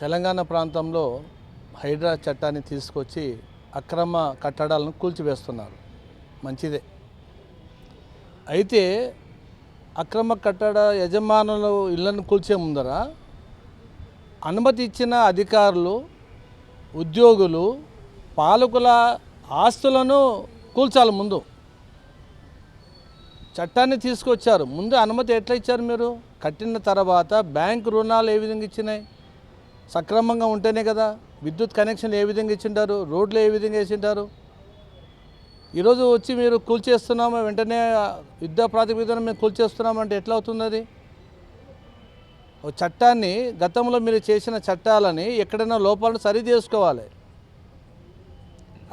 తెలంగాణ ప్రాంతంలో హైడ్రా చట్టాన్ని తీసుకొచ్చి అక్రమ కట్టడాలను కూల్చివేస్తున్నారు. మంచిదే. అయితే అక్రమ కట్టడ యజమానులు ఇళ్ళను కూల్చే ముందర అనుమతి ఇచ్చిన అధికారులు ఉద్యోగులు పాలకుల ఆస్తులను కూల్చాలి ముందు. చట్టాన్ని తీసుకొచ్చారు. ముందు అనుమతి ఎట్లా ఇచ్చారు మీరు? కట్టిన తర్వాత బ్యాంక్ రుణాలు ఏ విధంగా ఇచ్చినాయి? సక్రమంగా ఉంటేనే కదా విద్యుత్ కనెక్షన్ ఏ విధంగా ఇచ్చింటారు రోడ్లు ఏ విధంగా వేసింటారు? ఈరోజు వచ్చి మీరు కూల్చేస్తున్నాము వెంటనే యుద్ధ ప్రాతిపదికన మేము కూల్చేస్తున్నామంటే ఎట్లా అవుతుంది ఒక చట్టాన్ని గతంలో మీరు చేసిన చట్టాలని ఎక్కడైనా లోపాలను సరి చేసుకోవాలి.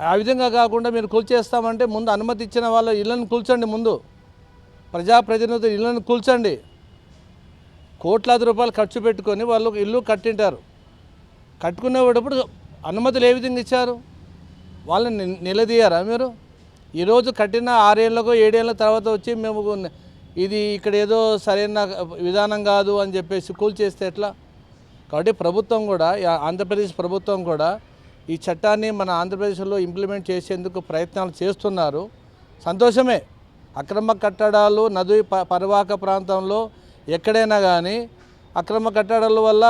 ఆ విధంగా కాకుండా మీరు కూల్చేస్తామంటే ముందు అనుమతి ఇచ్చిన వాళ్ళ ఇళ్ళను కూల్చండి ముందు. ప్రజాప్రతినిధుల ఇళ్ళను కూల్చండి. కోట్లాది రూపాయలు ఖర్చు పెట్టుకొని వాళ్ళు ఇల్లు కట్టింటారు. కట్టుకునేటప్పుడు అనుమతులు ఏ విధంగా ఇచ్చారు? వాళ్ళని నిలదీయారా మీరు? ఈరోజు కట్టిన ఆరేళ్ళకో ఏడేళ్ళ తర్వాత వచ్చి మేము ఇది ఇక్కడ ఏదో సరైన విధానం కాదు అని చెప్పేసి కూల్ చేస్తే ఎట్లా? కాబట్టి ప్రభుత్వం కూడా ఆంధ్రప్రదేశ్ ప్రభుత్వం కూడా ఈ చట్టాన్ని మన ఆంధ్రప్రదేశ్లో ఇంప్లిమెంట్ చేసేందుకు ప్రయత్నాలు చేస్తున్నారు. సంతోషమే. అక్రమ కట్టడాలు నది ప- పరివాహక ప్రాంతంలో ఎక్కడైనా కానీ అక్రమ కట్టడాల వల్ల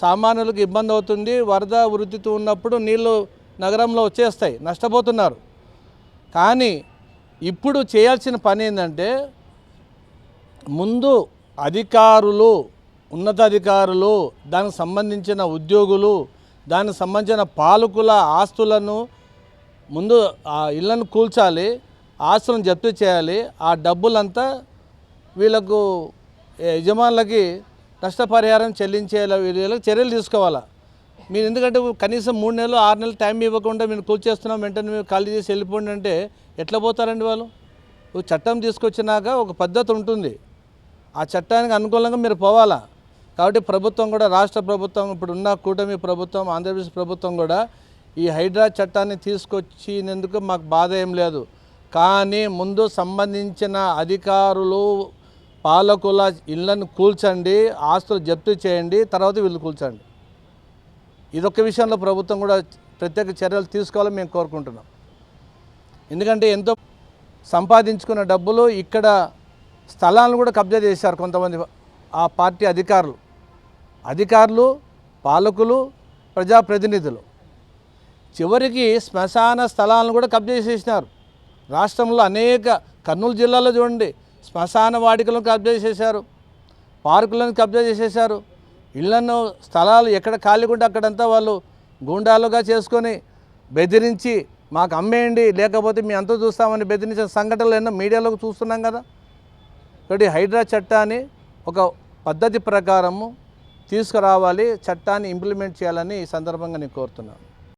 సామాన్యులకు ఇబ్బంది అవుతుంది వరద వృద్ధితో ఉన్నప్పుడు నీళ్ళు నగరంలో వచ్చేస్తాయి నష్టపోతున్నారు. కానీ ఇప్పుడు చేయాల్సిన పని ఏంటంటే ముందు అధికారులు ఉన్నతాధికారులు దానికి సంబంధించిన ఉద్యోగులు దానికి సంబంధించిన పాలకుల ఆస్తులను ముందు ఆ ఇళ్ళను కూల్చాలి ఆస్తులను జప్తు చేయాలి ఆ డబ్బులంతా వీళ్ళకు యజమానులకి నష్టపరిహారం చెల్లించే చర్యలు తీసుకోవాలా? మీరు ఎందుకంటే కనీసం మూడు నెలలు ఆరు నెలలు టైం ఇవ్వకుండా మీరు కూల్చేస్తున్నాం వెంటనే మీరు ఖాళీ చేసి వెళ్ళిపోండి అంటే ఎట్లా పోతారండి వాళ్ళు? ఒక చట్టం తీసుకొచ్చినాక ఒక పద్ధతి ఉంటుంది. ఆ చట్టానికి అనుకూలంగా మీరు పోవాలా? కాబట్టి ప్రభుత్వం కూడా రాష్ట్ర ప్రభుత్వం ఇప్పుడు ఉన్న కూటమి ప్రభుత్వం ఆంధ్రప్రదేశ్ ప్రభుత్వం కూడా ఈ హైడ్రా చట్టాన్ని తీసుకొచ్చినందుకు మాకు బాధ ఏం లేదు. కానీ ముందు సంబంధించిన అధికారులు పాలకుల ఇళ్ళను కూల్చండి ఆస్తులు జప్తు చేయండి తర్వాత వీళ్ళు కూల్చండి. ఇదొక విషయంలో ప్రభుత్వం కూడా ప్రత్యేక చర్యలు తీసుకోవాలని మేము కోరుకుంటున్నాం. ఎందుకంటే ఎంతో సంపాదించుకున్న డబ్బులు ఇక్కడ స్థలాలను కూడా కబ్జా చేశారు కొంతమంది ఆ పార్టీ అధికారులు. అధికారులు పాలకులు ప్రజాప్రతినిధులు. చివరికి శ్మశాన స్థలాలను కూడా కబ్జా చేసేసినారు. రాష్ట్రంలో అనేక కర్నూలు జిల్లాలో చూడండి శ్మశాన వాటికలను కబ్జా చేసేశారు పార్కులను కబ్జా చేసేశారు. ఇళ్ళను స్థలాలు ఎక్కడ ఖాళీగా ఉంటే అక్కడంతా వాళ్ళు గూండాలుగా చేసుకొని బెదిరించి మాకు అమ్మేయండి లేకపోతే మేము అంతా చూస్తామని బెదిరించిన సంఘటనలు ఎన్నో మీడియాలో చూస్తున్నాం కదా. కాబట్టి హైడ్రా చట్టాన్ని ఒక పద్ధతి ప్రకారము తీసుకురావాలి చట్టాన్ని ఇంప్లిమెంట్ చేయాలని ఈ సందర్భంగా నేను కోరుతున్నాను.